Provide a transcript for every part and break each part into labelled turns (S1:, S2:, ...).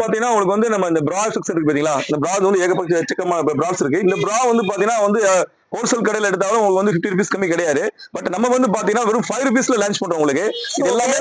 S1: பாத்தீங்கன்னா உங்களுக்கு வந்து நம்ம இந்த பிரா செக்ஷன் இருக்கு பாத்தீங்களா? இந்த பிரா வந்து ஏகப்பட்ட எச்சக்கமான பிராஸ் இருக்கு. இந்த பிரா வந்து பாத்தீங்கன்னா வந்து ஹோல்சேல் கடையில் எடுத்தாலும் உங்களுக்கு வந்து ஃபிஃப்டி ருபீஸ் கம்மி கிடையாது. பட் நம்ம வந்து பாத்தீங்கன்னா வெறும் ஃபைவ் ருபீஸ்ல லான்ச் பண்றோம் உங்களுக்கு. இது எல்லாமே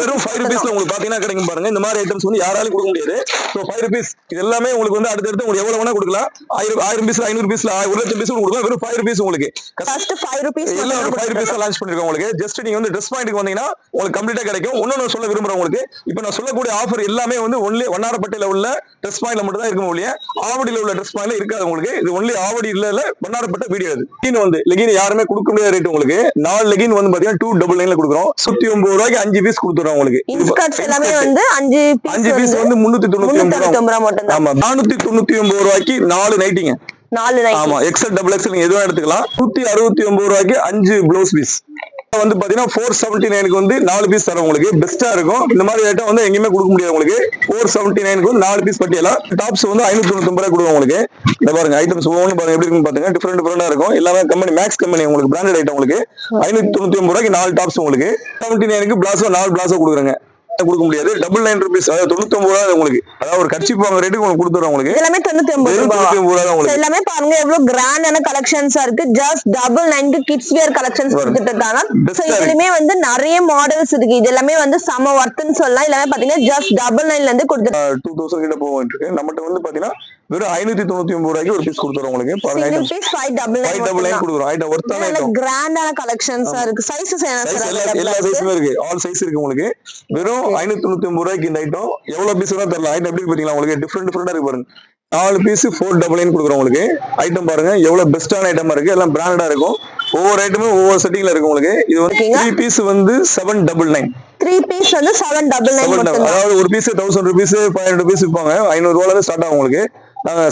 S1: வெறும் ஃபைவ் ருபீஸ்ல உங்களுக்கு பாத்தீங்கன்னா கிடைக்கும் பாருங்க. இந்த மாதிரி ஐட்டம்ஸ் வந்து யாராலையும் கொடுக்க முடியாது. ஸோ ஃபைவ் ருபீஸ் இது எல்லாமே உங்களுக்கு வந்து அடுத்தடுத்து உங்களுக்கு எவ்வளவு வேணா கொடுக்கலாம். ஆயிரம் ஆயிரம் பீஸ் ஐநூறு பீஸ்ல ஒரு லட்சம் பீஸ் கொடுக்கலாம். வெறும் ஃபைவ் ருபீஸ் உங்களுக்கு.
S2: ஃபர்ஸ்ட் ஃபைவ் ருபீஸ்
S1: எல்லாம் ஃபைவ் ருபீஸ் லான்ச் பண்ணிருக்கோம் உங்களுக்கு. ஜஸ்ட் நீங்க வந்து ட்ரெஸ் பாயிண்ட்க்கு வந்தீங்கன்னா உங்களுக்கு கம்ப்ளீட்டா கிடைக்கும். இன்னொன்னு சொல்ல விரும்புறேன் உங்களுக்கு. இப்போ நான் சொல்லக்கூடிய ஆஃபர் எல்லாமே வந்து ஒன்லி வண்ணாரப்பட்டையில உள்ள ட்ரெஸ் பாயிண்ட்ல மட்டும் தான் இருக்கும் ஒழிய ஆவடியில உள்ள ட்ரெஸ் பாயிண்ட்ல இருக்காது உங்களுக்கு. இது ஒன்லி ஆவடி இல்ல வண்ணாரப்பட்ட வீடியோ இது. லெகின் வந்து லெகின் யாருமே கொடுக்க முடியாத ரேட் உங்களுக்கு. நாலு லெகின் வந்து பாத்தீங்கன்னா டூ டபுள் நைன்ல கொடுக்குறோம். சுத்தி ஒன்பது ரூபாய்க்கு அஞ்சு பீஸ் கொடுத்துறோம் உங்களுக்கு.
S2: எல்லாமே வந்து அஞ்சு
S1: அஞ்சு
S2: பீஸ் வந்து
S1: முன்னூத்தி தொண்ணூத்தி ஒன்பது ஆமா நானூத்தி தொண்ணூத்தி ஒன்பது ரூபாய்க்கு நாலு நைட்டிங்க
S2: நாலு
S1: ஆமா எக்ஸல் டபுள் எக்ஸல் நீங்க எதுவும் எடுத்துக்கலாம்? நூத்தி அறுபத்தி ஒன்பது ரூபாய்க்கு அஞ்சு ப்ளவுஸ் பீஸ் வந்து பாத்தீங்கன்னா ஃபோர் செவன்டி நைனுக்கு வந்து நாலு பீஸ் தரும் உங்களுக்கு. பெஸ்டா இருக்கும். இந்த மாதிரி ஐட்டம் வந்து எங்கேயுமே கொடுக்க முடியாது உங்களுக்கு. ஃபோர் செவன்டி நைனுக்கு வந்து நாலு பீஸ் பட்டியலாம் டாப்ஸ் வந்து ஐநூத்தி தொண்ணூத்தி ரூபாய் கொடுக்கும் உங்களுக்கு. இந்த பாருங்க ஐட்டம்ஸ் ஒவ்வொன்று பாருங்க. எப்படி இருக்குன்னு பாத்துங்க. டிஃப்ரெண்ட் டிஃப்ரெண்டா இருக்கும். எல்லாமே கம்பெனி மேக்ஸ் கம்பெனி உங்களுக்கு பிராண்டட் ஐட்டம் உங்களுக்கு. ஐநூத்தி தொண்ணூத்தி ஒன்பது ரூபாய்க்கு நாலு டாப்ஸ் உங்களுக்கு. செவன்டி நைனுக்கு பிளாஸோ நாலு பிளாஸோ கொடுக்குறேங்க. கொடுக்க முடியாது. டபுள் நைன் ருபீஸ் அதாவது தொண்ணூத்தி ஒன்பது ரூபாய் உங்களுக்கு. அதாவது ஒரு கட்சி வாங்க ரேட்டுக்கு உங்களுக்கு கொடுத்துறோம் உங்களுக்கு.
S2: எல்லாமே தொண்ணூத்தி ஒன்பது So,
S1: உங்களுக்கு.
S2: எல்லாமே பாருங்க எவ்வளவு கிராண்டான கலெக்ஷன்ஸா இருக்கு. ஜஸ்ட் டபுள் நைன்க்கு கிட்ஸ் வேர் கலெக்ஷன்ஸ் கொடுத்துட்டு இருக்காங்க சோ. இதுலயுமே வந்து நிறைய மாடல்ஸ் இருக்கு. இது எல்லாமே வந்து சம ஒர்த்துன்னு சொல்லலாம். எல்லாமே பாத்தீங்கன்னா ஜஸ்ட் டபுள் நைன்ல இருந்து கொடுத்துட்டு
S1: டூ தௌசண்ட் கிட்ட இருக்கு நம்மகிட்ட வந்து பாத்தீங்கன்னா வெறும் ஐநூத்தி தொண்ணூத்தி ஒன்பது ரூபாய்க்கு ஒரு பீஸ் கொடுத்துறோம் உங்களுக்கு. பாருங்க item
S2: piece five double
S1: five double nine கொடுக்குறோம். ஐட்டம் ஒர்த்தான ஐட்டம்
S2: கிராண்டான கலெக்ஷன்ஸா இருக்கு. சைஸஸ் என்ன சார்
S1: எல்லா எல்லா சைஸுமே இருக்கு. ஆல் சைஸ் இருக்கு உங்களுக்கு. வெறும் ஐநூத்தி தொண்ணூத்தி ஒன்பது ரூபாய்க்கு இந்த ஐட்டம் எவ்வளவு பீஸ் தான் தெரியல ஐட்டம் எப்படி பாத்தீங்களா உங்களுக்கு? டிஃப்ரெண்ட் டிஃப்ரெண்டா இருக்கு பாருங்க. நாலு பீஸ் ஃபோர் டபுள் நைன் கொடுக்குறோம் உங்களுக்கு. ஐட்டம் பாருங்க. எவ்வளவு பெஸ்டான ஐட்டமா இருக்கு. எல்லாம் பிராண்டடா இருக்கும். ஒவ்வொரு ஐட்டமும் ஒவ்வொரு செட்டிங்ல இருக்கு உங்களுக்கு. இது வந்து. த்ரீ பீஸ் வந்து seven double nine
S2: three piece வந்து செவன் டபுள் நைன்
S1: அதாவது ஒரு piece thousand rupees five hundred rupees விற்பாங்க ஐநூறு ரூபாய் ஸ்டார்ட் ஆகும் உங்களுக்கு.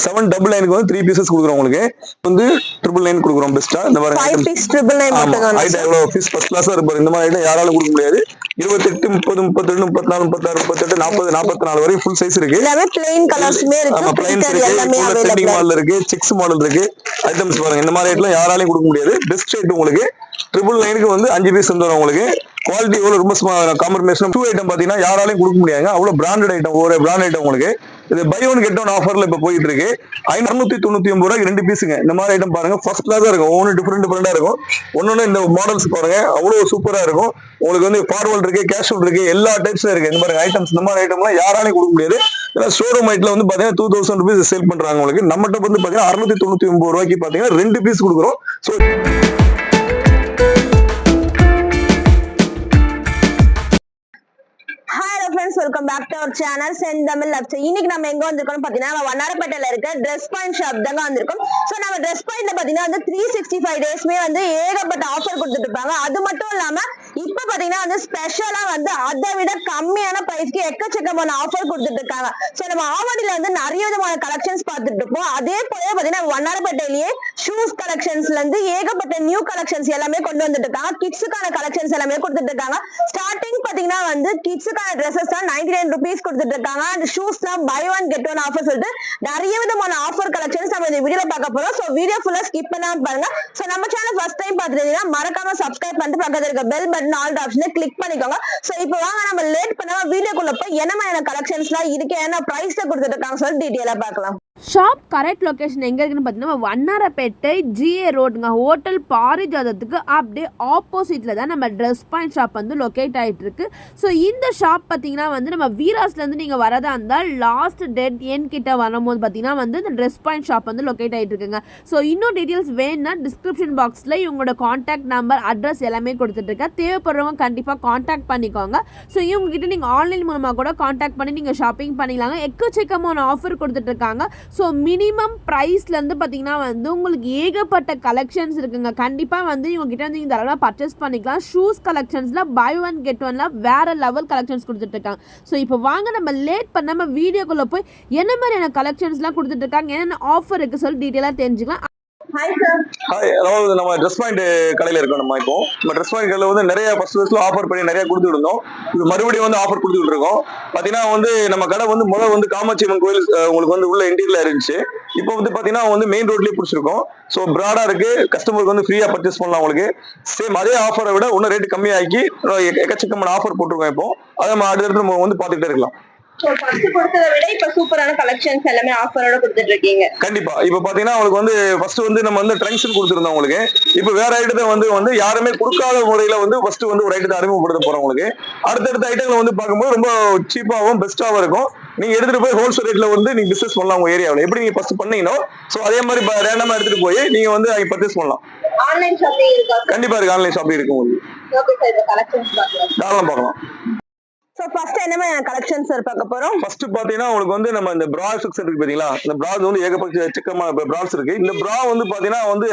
S1: செவன் டபுள் நைனுக்கு வந்து த்ரீ பீசஸ் கொடுக்குறோம் உங்களுக்கு. வந்து ட்ரிபிள் நைன் கொடுக்குறோம் பெஸ்டா இந்த மாதிரி
S2: ஃபைவ்
S1: items.
S2: பீஸ்
S1: ஐட்டம் எவ்வளவு? ஃபர்ஸ்ட் கிளாஸா இருப்பாரு இந்த மாதிரி ஐட்டம் யாராலும் கொடுக்க முடியாது. இருபத்தெட்டு முப்பது முப்பத்தெட்டு முப்பத்தாறு முப்பத்தாறு முப்பத்தெட்டு நாற்பது நாற்பத்தி நாலு வரையும் ஃபுல் சைஸ் இருக்கு.
S2: எல்லாமே பிளெயின் கலர்ஸ்மே
S1: ஆமா
S2: இருக்கு
S1: பிளைன்ஸ்
S2: printed
S1: இருக்கு
S2: எல்லாமே
S1: ட்ரெண்டிங்
S2: அவைலபிள்
S1: மாடல் இருக்கு. செக்ஸ் மாடல் இருக்கு. ஐட்டம்ஸ் பாருங்க. இந்த மாதிரி ஐட்டம் யாராலையும் கொடுக்க முடியாது. பெஸ்ட் ரேட் உங்களுக்கு. ட்ரிபிள் நைனுக்கு வந்து அஞ்சு பீஸ் வந்துடும் உங்களுக்கு. குவாலிட்டி எவ்வளவு ரொம்ப காம்ப்ரமைசேஷன் டூ ஐட்டம் பாத்தீங்கன்னா யாராலையும் கொடுக்க முடியாதுங்க. அவ்வளவு பிராண்டட் ஐட்டம் ஒரு பிராண்ட் ஐட்டம் உங்களுக்கு. இது பை ஒன் கெட் ஒன் ஆஃபர்ல இப்ப போயிட்டு இருக்கு ஐநூத்தி தொண்ணூத்தி ஒன்பது ரூபாய்க்கு ரெண்டு பீஸுங்க இந்த மாதிரி ஐட்டம் பாருங்க. ஃபர்ஸ்ட் கிளாஸா இருக்கும். ஒவ்வொன்று டிஃப்ரெண்ட் டிஃப்ரெண்டா இருக்கும். ஒன்னொன்னு இந்த மாடல்ஸ் பாருங்க. அவ்வளவு சூப்பரா இருக்கும். உங்களுக்கு வந்து ஃபார்வல் இருக்கு கேஷுவல் இருக்கு எல்லா டைப்ஸும் இருக்கு. இந்த மாதிரி ஐட்டம்ஸ் இந்த மாதிரி ஐட்டம்லாம் யாராலையும் கொடுக்க முடியாது. ஏன்னா ஷோரூம் ஐட்டில் வந்து பாத்தீங்கன்னா டூ தௌசண்ட் ருபீஸ் சேல் பண்றாங்க உங்களுக்கு. நம்மகிட்ட வந்து பாத்தீங்கன்னா அறுநூத்தி தொண்ணூத்தி ஒன்பது ரூபாய்க்கு பாத்தீங்கன்னா ரெண்டு பீஸ் கொடுக்குறோம். So
S2: welcome back to our channel Senthamizh lobes இன்னைக்கு நம்ம எங்க வந்திருக்கோம் பாத்தீங்கன்னா நம்ம வண்ணாரப்பேட்டையில இருக்க ட்ரெஸ் பாயிண்ட் ஷாப் தாங்க வந்திருக்கோம். சோ நம்ம ட்ரெஸ் பாயிண்ட்ல பாத்தீங்கன்னா வந்து த்ரீ சிக்ஸ்டி ஃபைவ் டேஸ்மே வந்து ஏகப்பட்ட ஆஃபர் கொடுத்துட்டு இருப்பாங்க. அது மட்டும் இல்லாம இப்ப பாத்தீங்கன்னா வந்து ஸ்பெஷலா வந்து அதை விட கம்மியான பிரைஸ்க்கு எக்கச்சக்கமான ஆஃபர் கொடுத்துட்டு இருக்காங்க. சோ நம்ம ஆவடியில வந்து நிறைய விதமான கலெக்ஷன்ஸ் பார்த்துட்டு இருப்போம் அதே போல பாத்தீங்கன்னா வண்ணாரப்பேட்டையிலேயே ஷூஸ் கலெக்ஷன்ஸ்ல இருந்து ஏகப்பட்ட நியூ கலெக்ஷன்ஸ் எல்லாமே கொண்டு வந்துட்டு இருக்காங்க. கிட்ஸுக்கான கலெக்ஷன்ஸ் எல்லாமே கொடுத்துட்டு இருக்காங்க. ஸ்டார்டிங் பாத்தீங்கன்னா வந்து கிட்ஸுக்கான ட்ரெஸ்ஸஸ் தான் நைன்டி நைன் ருபீஸ் கொடுத்துட்டு இருக்காங்க. அந்த ஷூஸ் தான் buy one get one offer சொல்லிட்டு நிறைய விதமான ஆஃபர் கலெக்ஷன்ஸ் நம்ம இந்த வீடியோல பார்க்க போறோம். சோ வீடியோ ஃபுல்லா ஸ்கிப் பண்ணாம பாருங்க. சோ நம்ம சேனல் ஃபர்ஸ்ட் டைம் பார்த்துட்டீங்கன்னா மறக்காம சப்ஸ்கிரைப் பண்ணிட்டு பக்கத்துல இருக்க பெல் பட்டன் ஆல் ஆப்ஷனை கிளிக் பண்ணிக்கோங்க. சோ இப்போ வாங்க நம்ம லேட் பண்ணாம வீடியோக்குள்ள போய் என்ன மாதிரியான கலெக்ஷன்ஸ்லாம் இருக்கு? என்ன பிரைஸ்ல கொடுத்துட்டு இருக்காங்க சொல்லி டீட்டெயிலா பார்க்கலாம்.
S3: ஷாப் கரெக்ட் லொக்கேஷன் எங்கே இருக்குன்னு பார்த்தீங்கன்னா வண்ணாரப்பேட்டை ஜிஏ ரோடுங்க ஹோட்டல் பாரிஜாதத்துக்கு அப்படியே ஆப்போசிட்டில் தான் நம்ம ட்ரெஸ் பாயிண்ட் ஷாப் வந்து லொக்கேட் ஆகிட்டுருக்கு ஸோ இந்த ஷாப் பார்த்தீங்கன்னா வந்து நம்ம வீராஸ்லேருந்து நீங்கள் வரதா இருந்தால் லாஸ்ட் டெட் என் கிட்ட வரும்போது பார்த்தீங்கன்னா வந்து இந்த ட்ரெஸ் பாயிண்ட் ஷாப் வந்து லொக்கேட் ஆகிட்டு இருக்குங்க ஸோ இன்னும் டீட்டெயில்ஸ் வேணும்னா டிஸ்கிரிப்ஷன் பாக்ஸில் இவங்களோட காண்டாக்ட் நம்பர் அட்ரஸ் எல்லாமே கொடுத்துட்ருக்கேன் தேவைப்படுறவங்க கண்டிப்பாக காண்டாக்ட் பண்ணிக்கோங்க. ஸோ இவங்ககிட்ட நீங்கள் ஆன்லைன் மூலமாக கூட காண்டாக்ட் பண்ணி நீங்கள் ஷாப்பிங் பண்ணிக்கலாங்க. எக்கச்சக்கமான ஆஃபர் கொடுத்துட்ருக்காங்க ஸோ மினிமம் ப்ரைஸ்லேருந்து பார்த்தீங்கன்னா வந்து உங்களுக்கு ஏகப்பட்ட கலெக்ஷன்ஸ் இருக்குங்க. கண்டிப்பாக வந்து இவங்ககிட்ட வந்து இந்த அளவில் பர்ச்சேஸ் பண்ணிக்கலாம். ஷூஸ் கலெக்ஷன்ஸில் பை ஒன் கெட் ஒன்ல வேற லெவல் கலெக்ஷன்ஸ் கொடுத்துட்ருக்காங்க ஸோ இப்போ வாங்க நம்ம லேட் பண்ணாமல் வீடியோக்குள்ளே போய் என்ன மாதிரியான கலெக்ஷன்ஸ்லாம் கொடுத்துட்ருக்காங்க என்னென்ன ஆஃபர் இருக்குது சொல்லி டீட்டெயிலாக தெரிஞ்சுக்கலாம்.
S2: ஹாய்
S1: அதாவது நம்ம ட்ரெஸ் பாயிண்ட் கடையில இருக்கோம் நம்ம இப்போ. நம்ம ட்ரெஸ் பாயிண்ட் கடையில் வந்து நிறைய ஃபர்ஸ்ட் ஃபர்ஸ்ட்ல ஆஃபர் பண்ணி நிறைய கொடுத்துட்டு இருந்தோம். இது மறுபடியும் வந்து ஆஃபர் கொடுத்துட்டு இருக்கோம். பாத்தீங்கன்னா வந்து நம்ம கடை வந்து முதல் வந்து காமாட்சி அம்மன் கோயில் உங்களுக்கு வந்து உள்ள இன்டீரியர்ல இருந்துச்சு. இப்போ வந்து பாத்தீங்கன்னா வந்து மெயின் ரோட்லயே பிடிச்சிருக்கோம். ஸோ ப்ராடா இருக்கு. கஸ்டமருக்கு வந்து ஃப்ரீயா பர்ச்சேஸ் பண்ணலாம் உங்களுக்கு. சேம் அதே ஆஃபரை விட இன்னும் ரேட் கம்மியாக்கி எக்கச்சக்கமான ஆஃபர் போட்டிருக்கோம் இப்போ. அதை நம்ம அடுத்தடுத்து நம்ம வந்து பார்த்துக்கிட்டே இருக்கலாம்.
S2: ஃபர்ஸ்ட் கொடுத்ததை விட இப்ப சூப்பரான கலெக்ஷன்ஸ் எல்லாமே ஆஃபரோட கொடுத்துட்டு இருக்கீங்க
S1: கண்டிப்பா. இப்ப பாத்தீங்கன்னா உங்களுக்கு வந்து ஃபர்ஸ்ட் வந்து நம்ம வந்து ட்ரங்க்ஸ் கொடுத்துருந்தோம் உங்களுக்கு. இப்ப வேற ஐட்டத்தை வந்து வந்து யாருமே கொடுக்காத முறையில வந்து ஃபர்ஸ்ட் வந்து ஒரு ஐட்டத்தை அறிமுகப்படுத்த போறோம் உங்களுக்கு. அடுத்தடுத்த ஐட்டங்களை வந்து பார்க்கும்போது ரொம்ப சீப்பாவும் பெஸ்ட்டாவும் இருக்கும். நீங்க எடுத்துட்டு போய் ஹோல்சேல் ரேட்ல வந்து நீங்க பிசினஸ் பண்ணலாம் உங்க ஏரியாவில் எப்படி நீங்க ஃபர்ஸ்ட் பண்ணீங்களோ சோ அதே மாதிரி ரேண்டமா எடுத்துட்டு போய் நீங்க வந்து அங்க பர்ச்சேஸ் பண்ணலாம்.
S2: ஆன்லைன் ஷாப்பிங் இருக்கா?
S1: கண்டிப்பா இருக்கு. ஆன்லைன் ஷாப்பிங் இருக்கு உங்களுக்கு. தாராளம் பார்க்கலாம்.
S2: சோ ஃபர்ஸ்ட் என்ன மாதிரி சார் பார்க்க போறோம்?
S1: ஃபர்ஸ்ட் பாத்தீங்கன்னா உங்களுக்கு வந்து நம்ம இந்த பிரா செக்ஷன் இருக்கு பாத்தீங்களா? இந்த பிராஸ் வந்து ஏகப்பட்ட சிக்கமான பிராஸ் இருக்கு. இந்த பிரா வந்து பாத்தீங்கன்னா வந்து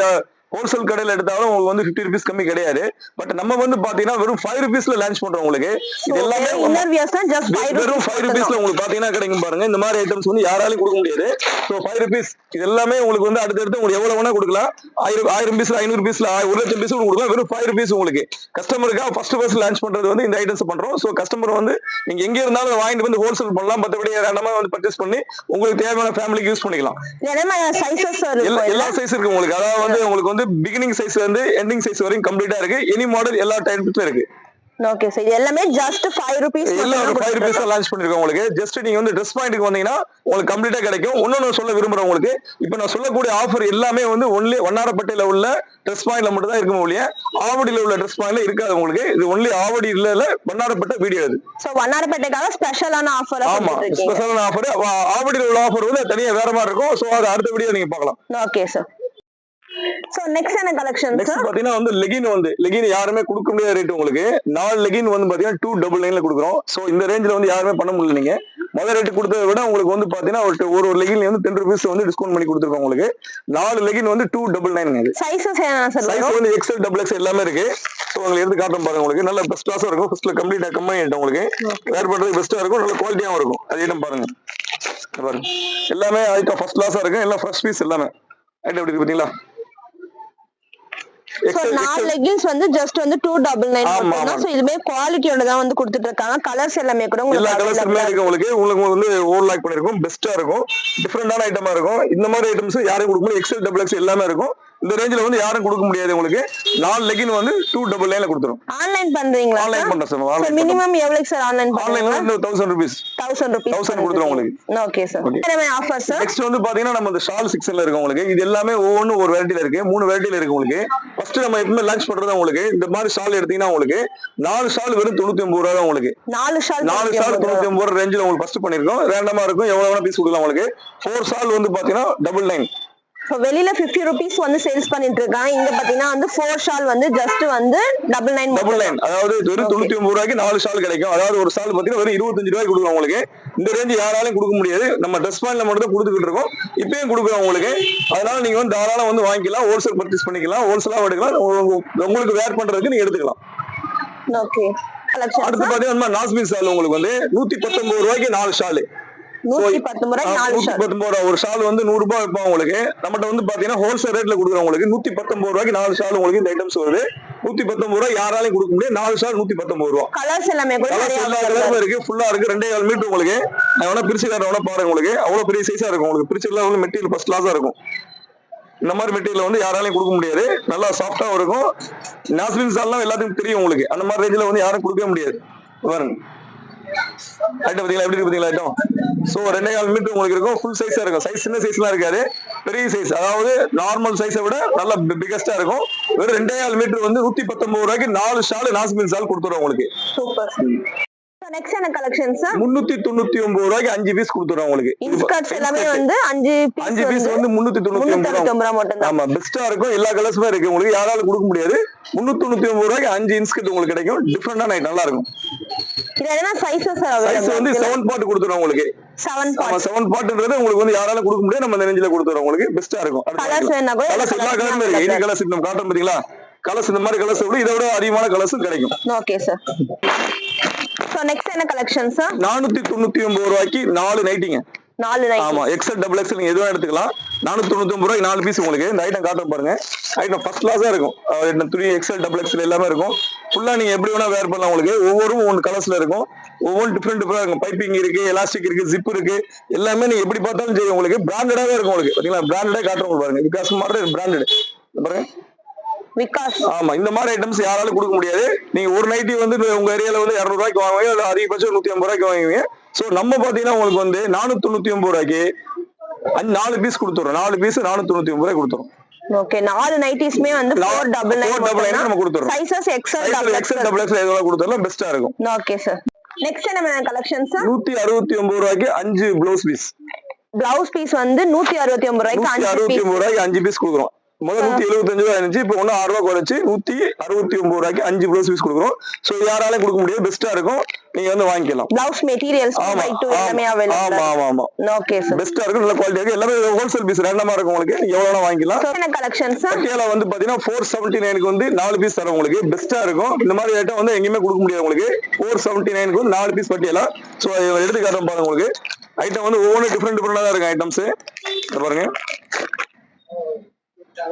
S1: ஹோல்சேல் கடையில எடுத்தாலும் உங்களுக்கு வந்து ஃபிஃப்டி ருபீஸ் கம்மி கிடையாது. பட் நம்ம வந்து பாத்தீங்கன்னா வெறும் ஃபைவ் ருபீஸ்ல லான்ச் பண்றோம் உங்களுக்கு. இது எல்லாமே வெறும் ஃபைவ் ருபீஸ்ல உங்களுக்கு பாத்தீங்கன்னா கிடைக்கும் பாருங்க. இந்த மாதிரி ஐட்டம்ஸ் வந்து யாராலையும் கொடுக்க முடியாது. ஸோ ஃபைவ் ருபீஸ் இது எல்லாமே உங்களுக்கு வந்து அடுத்தடுத்து உங்களுக்கு எவ்வளவு வேணா கொடுக்கலாம். ஆயிரம் ஆயிரம் பீஸ்ல ஐநூறு பீஸ்ல ஒரு லட்சம் பீஸ் கொடுக்கலாம். வெறும் ஃபைவ் ருபீஸ் உங்களுக்கு. கஸ்டமருக்காக ஃபர்ஸ்ட் ஃபர்ஸ்ட் லான்ச் பண்றது வந்து இந்த ஐட்டம்ஸ் பண்றோம். ஸோ கஸ்டமர் வந்து நீங்க எங்க இருந்தாலும் வாங்கிட்டு வந்து ஹோல்சேல் பண்ணலாம். மற்றபடி ரெண்டமா வந்து பர்ச்சேஸ் பண்ணி உங்களுக்கு தேவையான ஃபேமிலிக்கு யூஸ் பண்ணிக்கலாம். எல்லா சைஸ் இருக்கு உங்களுக்கு. அதாவது வந்து உங்களுக்கு வந்து பிகினிங் சைஸ்ல இருந்து எண்டிங் சைஸ் வரைக்கும் கம்ப்ளீட்டா இருக்கு. எனி மாடல் எல்லா டைப்ஸ்ல இருக்கு.
S2: ஓகே சார் எல்லாமே ஜஸ்ட் ஃபைவ் ருபீஸ்
S1: எல்லாம் ஒரு ஃபைவ் ருபீஸ் லான்ச் பண்ணிருக்கோம் உங்களுக்கு. ஜஸ்ட் நீங்க வந்து ட்ரெஸ் பாயிண்ட்க்கு வந்தீங்கன்னா உங்களுக்கு கம்ப்ளீட்டா கிடைக்கும். இன்னொன்னு சொல்ல விரும்புறேன் உங்களுக்கு. இப்போ நான் சொல்லக்கூடிய ஆஃபர் எல்லாமே வந்து ஒன்லி வண்ணாரப்பட்டையில உள்ள ட்ரெஸ் பாயிண்ட்ல மட்டும் தான் இருக்கும் ஒழிய ஆவடியில உள்ள ட்ரெஸ் பாயிண்ட்ல இருக்காது உங்களுக்கு. இது ஒன்லி ஆவடி இல்ல இல்ல வண்ணாரப்பட்ட வீடியோ இது
S2: ஸோ வண்ணாரப்பேட்டைக்காக ஸ்பெஷலான ஆஃபர்
S1: ஆமா ஸ்பெஷலான ஆஃபர் ஆவடியில உள்ள ஆஃபர் வந்து தனியா வேற மாதிரி இருக்கும். சோ அது அடுத்த வீடியோ நீங்க பார்க்கலாம்.
S2: ஓகே சார் ஸோ நெக்ஸ்ட் என்ன கலெக்ஷன்
S1: நெக்ஸ்ட் பாத்தீங்கன்னா வந்து லெகின் வந்து லெகின் யாருமே கொடுக்க முடியாத ரேட் உங்களுக்கு. நாலு லெகின் வந்து பாத்தீங்கன்னா டூ டபுள் நைன்ல கொடுக்குறோம். சோ இந்த ரேஞ்சில் வந்து யாருமே பண்ண முடியல நீங்க. முதல் ரேட் கொடுத்ததை விட உங்களுக்கு வந்து பாத்தீங்கன்னா ஒரு ஒரு ஒரு லெகின் வந்து டென் ருபீஸ் வந்து டிஸ்கவுண்ட் பண்ணி கொடுத்துருக்கோம் உங்களுக்கு. நாலு லெகின் வந்து two double nine
S2: sizes
S1: size வந்து எக்ஸல் டபுள் எக்ஸ் எல்லாமே இருக்கு. ஸோ உங்களுக்கு எடுத்து காட்டும் பாருங்க உங்களுக்கு. நல்ல பெஸ்ட் கிளாஸா இருக்கும். ஃபர்ஸ்ட்ல கம்ப்ளீட்டா கம்பெனி ஆயிட்டு உங்களுக்கு. வேர் பண்றது பெஸ்ட்டா இருக்கும். நல்ல குவாலிட்டியாவும் இருக்கும். அது ஐட்டம் பாருங்க. பாருங்க. எல்லாமே ஐட்டம் ஃபர்ஸ்ட் கிளாஸா இருக்கும் எல்லாம் ஃப்ரெஷ் பீஸ் எல்லாமே. ஐட்டம் எப்படி எக்ஸல்
S2: நாலு லெகின்ஸ் வந்து ஜஸ்ட் வந்து டூ டபுள் நைன் தான். ஸோ இதுமே குவாலிட்டியோட தான் வந்து கொடுத்துட்டு இருக்காங்க கலர்ஸ் எல்லாமே கூட
S1: எல்லா கலர்ஸுமே இருக்கு. உங்களுக்கு. உங்களுக்கு வந்து ஓவர் லாக் பண்ணிருக்கும். பெஸ்டா இருக்கும். டிஃப்ரெண்டான ஐட்டமா இருக்கும். இந்த மாதிரி ஐட்டம்ஸ் யாரும் கொடுக்க முடியும் எக்ஸல் டபுள் எக்ஸ் எல்லாமே இருக்கும். இந்த ரேஞ்சில் வந்து யாரும் கொடுக்க முடியாது உங்களுக்கு. நாலு லெகின் வந்து டூ டபுள் லைன்ல கொடுத்துரும்.
S2: ஆன்லைன் பண்றீங்களா
S1: ஆன்லைன் பண்றேன் சார் ஆன்லைன்
S2: மினிமம் எவ்வளவு சார் ஆன்லைன்
S1: ஆன்லைன் வந்து தௌசண்ட் ருபீஸ்
S2: தௌசண்ட் ருபீஸ்
S1: 1000 கொடுத்துருவோம் உங்களுக்கு.
S2: Okay sir offer sir
S1: next வந்து பாத்தீங்கன்னா நம்ம இந்த ஷால் செக்ஷன்ல இருக்கு உங்களுக்கு. இது எல்லாமே ஒவ்வொன்றும் ஒரு வெரைட்டில இருக்கு. மூணு வெரைட்டில இருக்கு உங்களுக்கு. ஃபர்ஸ்ட் நம்ம எப்பவுமே லான்ச் பண்றது உங்களுக்கு. இந்த மாதிரி ஷால் எடுத்தீங்கன்னா உங்களுக்கு நாலு ஷால் வெறும் தொண்ணூத்தி ஒன்பது ரூபா தான் உங்களுக்கு.
S2: நாலு ஷால்
S1: நாலு ஷால் தொண்ணூத்தி ஒன்பது ரூபா ரேஞ்சில் உங்களுக்கு ஃபர்ஸ்ட் பண்ணிருக்கோம். ரேண்டமா இருக்கும். எவ்வளவு வேணா பீஸ் கொடுக்கலாம் உங்களுக்கு. ஃபோர் ஷால் வந்து பாத்தீங்கன்னா டபுள் நைன்
S2: வெளியில ஃபிஃப்டி ருபீஸ் வந்து சேல்ஸ் பண்ணிட்டு இருக்காங்க இங்க பாத்தீங்கன்னா வந்து ஃபோர் ஷால் வந்து ஜஸ்ட் வந்து டபுள் நைன்
S1: டபுள் நைன் அதாவது வெறும் தொண்ணூத்தி ஒன்பது ரூபாய்க்கு நாலு ஷால் கிடைக்கும். அதாவது ஒரு ஷால் பாத்தீங்கன்னா வெறும் இருபத்தஞ்சு ரூபாய்க்கு கொடுக்குறோம் உங்களுக்கு. இந்த ரேஞ்ச் யாராலையும் கொடுக்க முடியாது. நம்ம ட்ரெஸ் பாயிண்ட்ல மட்டும் தான் கொடுத்துக்கிட்டு இருக்கோம். இப்பயும் கொடுக்குறோம் உங்களுக்கு. அதனால நீங்க வந்து தாராளம் வந்து வாங்கிக்கலாம். ஹோல்சேல் பர்ச்சேஸ் பண்ணிக்கலாம். ஹோல்சேலா எடுக்கலாம். உங்க- உங்களுக்கு வேர் பண்றதுக்கு நீங்க எடுத்துக்கலாம்.
S2: ஓகே
S1: அடுத்து பாத்தீங்கன்னா நாஸ்பின் ஷால் உங்களுக்கு வந்து நூத்தி பத்தொன்பது ரூபாய்க்கு நாலு ஷால்
S2: நூத்தி
S1: பத்தொன்பது ரூபா ஒரு ஷால் வந்து நூறு ரூபாய் வைப்போம் உங்களுக்கு. நம்மகிட்ட வந்து பாத்தீங்கன்னா ஹோல்சேல் ரேட்ல கொடுக்குறோம் உங்களுக்கு நூத்தி பத்தொன்பது ரூபாய்க்கு நாலு ஷால் உங்களுக்கு இந்த ஐட்டம்ஸ் வருது. நூத்தி பத்தொன்பது ரூபாய் யாராலையும் கொடுக்க முடியாது. நாலு ஷால் நூத்தி பத்தொன்பது ரூபா.
S2: கலர்ஸ் எல்லாமே
S1: கலர்ஸ் எல்லா கலருமே இருக்கு. ஃபுல்லா இருக்கு. ரெண்டே கால் மீட்டர் உங்களுக்கு. நான் வேணா பிரிச்சு காட்டுறேன். வேணா பாருங்க உங்களுக்கு. அவ்வளவு பெரிய சைஸா இருக்கும் உங்களுக்கு. பிரிச்சுலாம் வந்து மெட்டீரியல் ஃபர்ஸ்ட் கிளாஸா இருக்கும். இந்த மாதிரி மெட்டீரியல் வந்து யாராலையும் கொடுக்க முடியாது. நல்லா சாஃப்டாவும் இருக்கும். நாஸ்லின் சால்லாம் எல்லாத்துக்கும் தெரியும் உங்களுக்கு. அந்த மாதிரி ரேஞ்சில் வந்து யாரும் கொடுக்க முடியாது. பாருங்க. பாத்தீங்களா எப்படி இருக்கு பாத்தீங்களா ஐட்டம் சோ ரெண்டே கால் மீட்டர் உங்களுக்கு இருக்கும். ஃபுல் சைஸா இருக்கும். சைஸ் சின்ன சைஸ்லாம் இருக்காது. பெரிய சைஸ் அதாவது நார்மல் சைஸை விட நல்ல பிகஸ்டா இருக்கும். வெறும் ரெண்டே கால் மீட்டர் வந்து நூத்தி பத்தொன்பது ரூபாய்க்கு நாலு ஷால் நாஸ்மின் ஷால் கொடுத்துருவோம் உங்களுக்கு.
S2: சூப்பர் நெக்ஸ்ட் என்ன கலெக்ஷன் சார்
S1: முன்னூத்தி தொண்ணூத்தி ஒன்பது ரூபாய்க்கு அஞ்சு பீஸ் கொடுத்துருவோம் உங்களுக்கு.
S2: இன்ஸ்கர்ட்ஸ் எல்லாமே வந்து அஞ்சு
S1: அஞ்சு
S2: பீஸ்
S1: பீஸ் வந்து முன்னூத்தி தொண்ணூத்தி
S2: முன்னூத்தி
S1: ஒன்பது
S2: அறுபத்தி
S1: ரூபா
S2: ஒன்பது ரூபா மட்டும்
S1: ஆமா பெஸ்டா இருக்கும். எல்லா கலர்ஸுமே இருக்கு. உங்களுக்கு யாராலும் கொடுக்க முடியாது. முன்னூத்தி தொண்ணூத்தி ஒன்பது ரூபாய்க்கு அஞ்சு இன்ஸ்கர்ட் உங்களுக்கு கிடைக்கும். டிஃப்ரெண்டான நல்லா இருக்கும்.
S2: இது என்ன சைஸஸ்
S1: சைஸ் வந்து செவன் பார்ட் கொடுத்துருவோம் உங்களுக்கு.
S2: செவன்
S1: ஆமா செவன் பார்ட்ன்றது உங்களுக்கு வந்து யாராலும் கொடுக்க முடியாது நம்ம இந்த கொடுத்துறோம் உங்களுக்கு. பெஸ்டா இருக்கும்.
S2: கலர்ஸ் கூட
S1: கலர்ஸ் எல்லா கலருமே இருக்கு. எனி கலர்ஸ் நம்ம காட்டும் பாத்தீங்களா? கலர்ஸ் இந்த மாதிரி கலர்ஸ் விட இதை விட அதிகமான கலர்ஸும் கிடைக்கும்.
S2: ஓகே சார் ஸோ நெக்ஸ்ட் என்ன கலெக்ஷன் சார்
S1: நானூத்தி தொண்ணூத்தி ஒன்பது ரூபாய்க்கு நாலு நைட்டிங்க
S2: நாலு
S1: ஆமா எக்ஸல் டபுள் எக்ஸல் நீங்க எதுவும் எடுத்துக்கலாம். நானூத்தி தொண்ணூத்தி ரூபாய்க்கு நாலு பீஸ் உங்களுக்கு இந்த ஐட்டம் காட்டுற பாருங்க. ஐட்டம் ஃபர்ஸ்ட் கிளாஸா இருக்கும். த்ரீ எக்ஸல் டபுள் எக்ஸல் எல்லாமே இருக்கும். ஃபுல்லா நீங்க எப்படி வேணா வேர் பண்ணலாம் உங்களுக்கு. ஒவ்வொரு ஒவ்வொரு கலர்ஸ்ல இருக்கும். ஒவ்வொரு டிஃப்ரெண்ட் டிஃப்ரெண்ட் இருக்கும். பைப்பிங் இருக்கு எலாஸ்டிக் இருக்கு ஜிப் இருக்கு. எல்லாமே நீங்க எப்படி பார்த்தாலும் சரி உங்களுக்கு பிராண்டடாவே இருக்கும் உங்களுக்கு. பாத்தீங்களா? பிராண்டடே காட்டுறவங்க பாருங்க. விகாஸ் மாதிரி பிராண்டட் பாருங்க.
S2: விகாஸ்
S1: ஆமா இந்த மாதிரி ஐட்டம்ஸ் யாராலும் கொடுக்க முடியாது. நீங்க ஒரு நைட்டி வந்து உங்க ஏரியால வந்து இரநூறு ரூபாய்க்கு வாங்குவீங்க அதிகபட்சம் நூத்தி ஐம்பது ரூபாய்க்கு வாங்குவீங்க. சோ நம்ம பாத்தீங்கன்னா உங்களுக்கு வந்து நானூத்தி தொண்ணூத்தி ஒன்பது ரூபாய்க்கு அஞ்சு நாலு பீஸ் கொடுத்துறோம். நாலு பீஸ் நானூத்தி தொண்ணூத்தி ஒன்பது ரூபாய் கொடுத்துறோம்
S2: ஓகே நாலு நைட்டிஸ்மே வந்து four double
S1: four double nine நம்ம கொடுத்துறோம்.
S2: Sizes XL double
S1: XL double XL எதுவாக கொடுத்தாலும் பெஸ்டா இருக்கும்.
S2: ஓகே சார் நெக்ஸ்ட் என்ன கலெக்ஷன் சார்
S1: நூத்தி அறுபத்தி ஒன்பது ரூபாய்க்கு அஞ்சு ப்ளவுஸ் பீஸ்
S2: பிளவுஸ் பீஸ் வந்து நூத்தி அறுபத்தி ஒன்பது ரூபாய்க்கு
S1: நூத்தி
S2: அஞ்சு
S1: அறுபத்தி
S2: பீஸ்
S1: ஒன்பது ரூபாய்க்கு அஞ்சு பீஸ் கொடுக்குறோம். முதல்ல நூத்தி எழுபத்தஞ்சு ரூபாய் இருந்துச்சு. இப்போ ஒன்னும் ஆறு ரூபாய் குறைச்சு நூத்தி அறுபத்தி ஒன்பது ரூபாய்க்கு அஞ்சு ப்ளவுஸ் பீஸ் கொடுக்குறோம். சோ யாராலையும் கொடுக்க முடியாது. பெஸ்டா இருக்கும். நீங்க வந்து வாங்கிக்கலாம்.
S2: பிளவுஸ் மெட்டீரியல்ஸ்
S1: ஆமா. ஆமா. ஆமா ஆமா
S2: ஓகே சார்
S1: பெஸ்டா இருக்கும். நல்ல குவாலிட்டி இருக்கு எல்லாமே ஹோல்சேல் பீஸ் ரெண்டமா இருக்கும் உங்களுக்கு. நீங்க எவ்வளவு வாங்கிக்கலாம்.
S2: என்ன கலெக்ஷன் சார்
S1: பட்டியாலா வந்து பாத்தீங்கன்னா ஃபோர் செவன்டி நைனுக்கு வந்து நாலு பீஸ் தரும் உங்களுக்கு. பெஸ்டா இருக்கும். இந்த மாதிரி ஐட்டம் வந்து எங்கேயுமே கொடுக்க முடியாது உங்களுக்கு. ஃபோர் செவன்டி நைனுக்கு வந்து நாலு பீஸ் பட்டியாலா. ஸோ எடுத்து காட்டுறோம் பாருங்க உங்களுக்கு. ஐட்டம் வந்து ஒவ்வொன்றும் டிஃப்ரெண்ட் டிஃப்ரெண்டா தான் இருக்கும் ஐட்டம்ஸ் பாருங்க.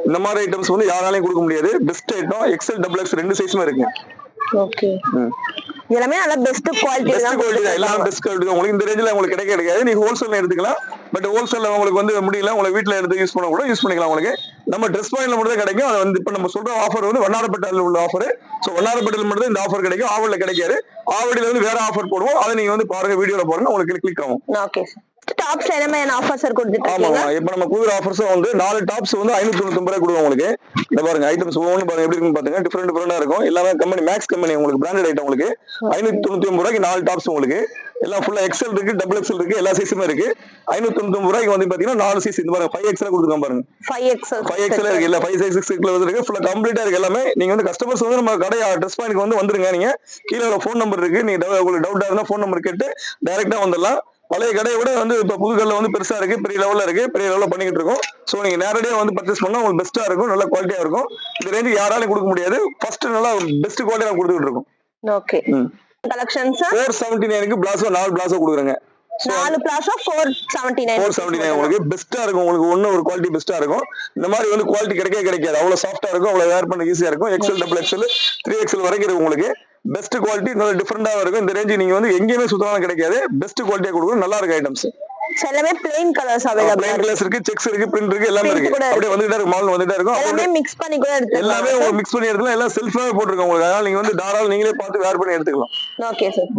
S1: இந்த மாதிரி ஐட்டம்ஸ் வந்து யாராலையும் கொடுக்க முடியாது. Best item XL double X ரெண்டு சைஸுமே இருக்கு.
S2: ஓகே எல்லாமே நல்ல பெஸ்ட் குவாலிட்டி
S1: பெஸ்ட் குவாலிட்டி தான். எல்லாமே பெஸ்ட் குவாலிட்டி தான். உங்களுக்கு இந்த ரேஞ்சில் உங்களுக்கு கிடைக்க கிடைக்காது. நீங்க ஹோல்சேல் எடுத்துக்கலாம். பட் ஹோல்சேல்ல உங்களுக்கு வந்து முடியல உங்களுக்கு வீட்ல எடுத்து யூஸ் பண்ண கூட யூஸ் பண்ணிக்கலாம் உங்களுக்கு. நம்ம ட்ரெஸ் பாயிண்ட்ல மட்டும் தான் கிடைக்கும். அது வந்து இப்போ நம்ம சொல்ற ஆஃபர் வந்து வண்ணாரப்பேட்டையில் உள்ள ஆஃபர் ஸோ வண்ணாரப்பேட்டையில் மட்டும் இந்த ஆஃபர் கிடைக்கும். ஆவடியில் கிடைக்காது. ஆவடியில் வந்து வேற ஆஃபர் போடுவோம். அதை நீங்க வந்து பாருங்க வீடியோல பாருங்க உங்களுக்கு கிளிக் ஆகும்.
S2: ஓகே சார் டாப்ஸ் என்ன மாதிரி ஆஃபர் சார் கொடுத்துட்டு
S1: ஆமா
S2: இருக்கீங்க
S1: இப்ப நம்ம குதிரை ஆஃபர்ஸும் வந்து நாலு டாப்ஸ் வந்து ஐநூத்தி தொண்ணூத்தி ரூபாய் கொடுக்கும் உங்களுக்கு. இந்த பாருங்க ஐட்டம்ஸ் ஒவ்வொன்று பாருங்க எப்படி இருக்குன்னு பாத்துங்க. டிஃப்ரெண்ட் டிஃப்ரெண்டா இருக்கும். எல்லாமே கம்பெனி மேக்ஸ் கம்பெனி உங்களுக்கு பிராண்டட் ஐட்டம் உங்களுக்கு. ஐநூத்தி தொண்ணூத்தி ஒன்பது ரூபாய்க்கு நாலு டாப்ஸ் உங்களுக்கு. எல்லாம் ஃபுல்லா எக்ஸல் இருக்கு டபுள் எக்ஸல் இருக்கு எல்லா சைஸுமே இருக்கு. ஐநூத்தி தொண்ணூத்தி ரூபாய்க்கு வந்து பாத்தீங்கன்னா நாலு சைஸ் இந்த பாருங்க ஃபைவ் எக்ஸல் கொடுத்துருக்காங்க பாருங்க.
S2: ஃபைவ் எக்ஸல்
S1: ஃபைவ் எக்ஸல் இருக்கு இல்ல ஃபைவ் சைஸ் சிக்ஸ் இருக்கு ஃபுல்லா கம்ப்ளீட்டா இருக்கு எல்லாமே. நீங்க வந்து கஸ்டமர்ஸ் வந்து நம்ம கடை ட்ரெஸ் பாயிண்ட் வந்து வந்துருங்க நீங்க. கீழே ஃபோன் நம்பர் இருக்கு. நீங்க உங்களுக்கு டவுட்டா இருந்தா ஃபோன் நம்பர் கேட்டு டைரக்டா வந்துடலாம். பழைய கடையை விட வந்து இப்ப புது கடையில வந்து பெருசா இருக்கு பெரிய லெவல்ல இருக்கு பெரிய லெவல்ல பண்ணிக்கிட்டு இருக்கோம். சோ நீங்க நேரடியா வந்து பர்ச்சேஸ் பண்ணா உங்களுக்கு பெஸ்ட்டா இருக்கும் நல்ல குவாலிட்டியா இருக்கும். இந்த ரேஞ்சு யாராலையும் கொடுக்க முடியாது. ஃபர்ஸ்ட் நல்லா பெஸ்ட் குவாலிட்டியா கொடுத்துட்டு இருக்கோம்.
S2: Okay collection sir
S1: four seventy நைனுக்கு பிளாஸோ நாலு பிளாஸோ கொடுக்குறேங்க.
S2: நாலு palazzo four seventy nine
S1: four seventy nine உங்களுக்கு பெஸ்ட்டா இருக்கும். உங்களுக்கு ஒண்ணு ஒரு குவாலிட்டி பெஸ்ட்டா இருக்கும். இந்த மாதிரி வந்து குவாலிட்டி கிடைக்கவே கிடைக்காது. அவ்வளவு சாஃப்டா இருக்கும் அவ்வளவு வேர் பண்ண ஈஸியா இருக்கும். XL double XL three XL வரைக்கும் இருக்கும் உங்களுக்கு. பெஸ்ட் குவாலிட்டி நல்ல டிஃப்ரெண்டா இருக்கும். இந்த ரேஞ்சு நீங்க வந்து எங்கேயுமே சுத்தமாக கிடைக்காது. பெஸ்ட் குவாலிட்டியா கொடுக்கும் நல்லா இருக்கு ஐட்டம்ஸ்
S2: எல்லாமே plain colours available
S1: plain colours இருக்கு. செக்ஸ் இருக்கு பிரிண்ட் இருக்கு எல்லாமே இருக்கு. அப்படியே வந்துட்டே இருக்கும். மால் வந்துட்டே இருக்கும்.
S2: எல்லாமே மிக்ஸ் பண்ணி கூட
S1: எல்லாமே
S2: எடுத்துக்கலாம்
S1: உங்களுக்கு மிக்ஸ் பண்ணி எடுத்துக்கலாம். எல்லாம் செல்ஃபாவே போட்டிருக்கோம் உங்களுக்கு. அதனால நீங்க வந்து தாராளம் நீங்களே பார்த்து வேர் பண்ணி எடுத்துக்கலாம்.
S2: ஓகே சார்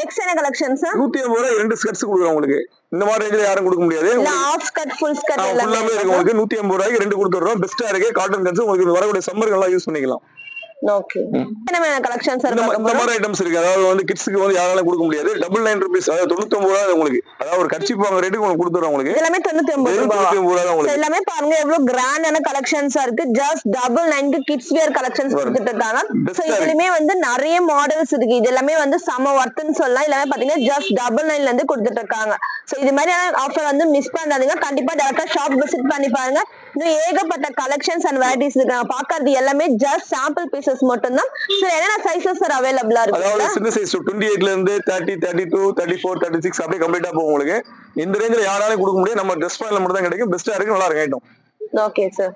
S2: நெக்ஸ்ட் என்ன கலெக்ஷன் சார்
S1: நூத்தி ஐம்பது ரூபாய் ரெண்டு ஸ்கர்ட்ஸ் கொடுக்குறோம் உங்களுக்கு. இந்த மாதிரி ரேஞ்சில் யாரும் கொடுக்க முடியாது.
S2: ஆஃப் ஸ்கர்ட் ஃபுல் ஸ்கர்ட் எல்லாமே
S1: இருக்கு உங்களுக்கு. நூத்தி ஐம்பது ரூபாய்க்கு ரெண்டு கொடுத்துறோம் பெஸ்ட்டா இருக்கு. காட்டன் கட்ஸ் உங்களுக்கு வரக்கூடிய சம்மருக்கு நல்லா யூஸ் பண்ணிக்கலாம்.
S2: ஓகே என்ன கலெக்ஷன் சார்
S1: இந்த மாதிரி ஐட்டம்ஸ் இருக்கு. அதாவது வந்து கிட்ஸுக்கு வந்து யாராலும் கொடுக்க முடியாது. டபுள் நைன் ருபீஸ் அதாவது தொண்ணூத்தி ஒன்பது ரூபாய் உங்களுக்கு. அதாவது ஒரு கட்சி வாங்க ரேட்டுக்கு உங்களுக்கு கொடுத்துறோம் உங்களுக்கு.
S2: எல்லாமே தொண்ணூத்தி ஒன்பது
S1: தொண்ணூத்தி ஒன்பது உங்களுக்கு.
S2: எல்லாமே பாருங்க எவ்வளவு கிராண்டான கலெக்ஷன்ஸா இருக்கு. ஜஸ்ட் டபுள் நைன்க்கு கிட்ஸ் வியர் கலெக்ஷன்ஸ். கொடுத்துட்டு இருக்காங்க. சோ. இதுலயுமே வந்து நிறைய மாடல்ஸ் இருக்கு. இது எல்லாமே வந்து சம ஒர்த்துன்னு சொல்லலாம். எல்லாமே பாத்தீங்கன்னா ஜஸ்ட் டபுள் நைன்ல இருந்து கொடுத்துட்டு இருக்காங்க. சோ இது மாதிரியான ஆஃபர் வந்து மிஸ் பண்ணாதீங்க. கண்டிப்பா டேரக்டா ஷாப் விசிட் பண்ணி பாருங்க. இன்னும் ஏகப்பட்ட கலெக்ஷன்ஸ் அண்ட் வெரைட்டிஸ் இருக்கு. பாக்குறது எல்லாமே ஜஸ்ட் சாம்பிள் பீசஸ் மட்டும்தான். சோ என்னென்ன சைசஸ் சார் அவைலபிளா
S1: அதாவது
S2: இருக்கு
S1: சின்ன சைஸ் டுவெண்ட்டி எயிட்ல இருந்து thirty thirty two thirty four thirty six அப்படியே கம்ப்ளீட்டா போகும் உங்களுக்கு. இந்த ரேஞ்சில் யாராலையும் கொடுக்க முடியாது. நம்ம ட்ரெஸ் பாயிண்ட்ல மட்டும் தான் கிடைக்கும். பெஸ்ட்டா இருக்கு நல்லா இருக்கு ஐட்டம்
S2: ஓகே சார்